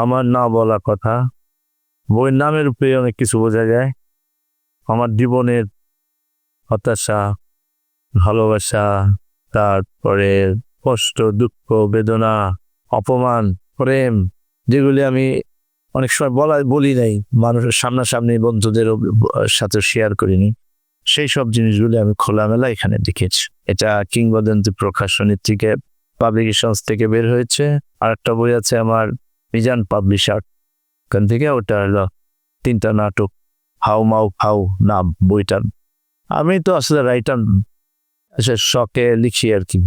আমার না বলা কথা। বইয়ের নামের উপরে অনেক কিছু বোঝা যায়। আমার জীবনের হতাশা, ভালোবাসা, তারপরে কষ্ট, দুঃখ, বেদনা, অপমান, প্রেম, যেগুলি আমি অনেক সময় বলা, বলি নাই। মানুষের সামনাসামনি বন্ধুদের সাথে শেয়ার করিনি। সেই সব জিনিসগুলি আমি খোলামেলা এখানে দেখেছি। এটা কিংবদন্তি প্রকাশনী থেকে পাবলিকেশনস থেকে বের হয়েছে। আর একটা বই আছে আমার মিজান পাবলিশার। ওখান থেকে ওটা হলো তিনটা নাটক, হাউ মাউ হাউ নাম বইটার। আমি তো আসলে রাইটার আচ্ছা শখে লিখি আর কি।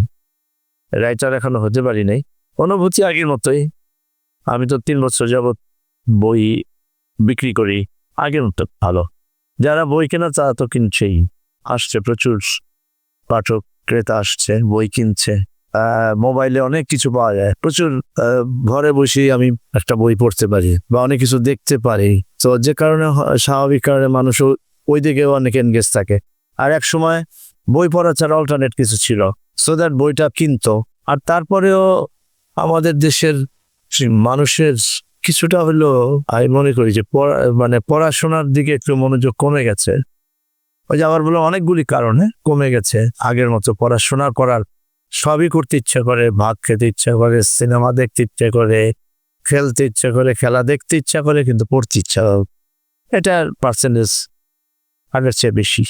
রাইটার এখনও হতে পারি নাই, অনুভূতি আগের মতোই। আমি তো তিন বছর যাবৎ বই বিক্রি করি, আগের মতো ভালো। যারা বই কেনা, তারা তো কিনছেই। আসছে প্রচুর পাঠক, ক্রেতা আসছে, বই কিনছে। মোবাইলে অনেক কিছু পাওয়া যায়। প্রচুর ঘরে বসেই আমি একটা বই পড়তে পারি বা অনেক কিছু দেখতে পারি। তো যে কারণে স্বাভাবিক কারণে মানুষও ওই দিকেও অনেক এনগেজ থাকে। আর এক সময় বই পড়া ছাড়া অল্টারনেট কিছু ছিল সো দ্যাট বইটা কিনতো। আর তারপরেও আমাদের দেশের মানুষের কিছুটা হলো আমি মনে করি যে মানে পড়াশোনার দিকে একটু মনোযোগ কমে গেছে। ওই যে আমার বলে অনেকগুলি কারণে কমে গেছে আগের মতো পড়াশোনা করার সবই করতে ইচ্ছে করে ভাত খেতে ইচ্ছে করে, সিনেমা দেখতে ইচ্ছে করে, খেলতে ইচ্ছে করে, খেলা দেখতে ইচ্ছা করে, কিন্তু পড়তে ইচ্ছা এটার পার্সেন্টেজ আগের চেয়ে বেশি।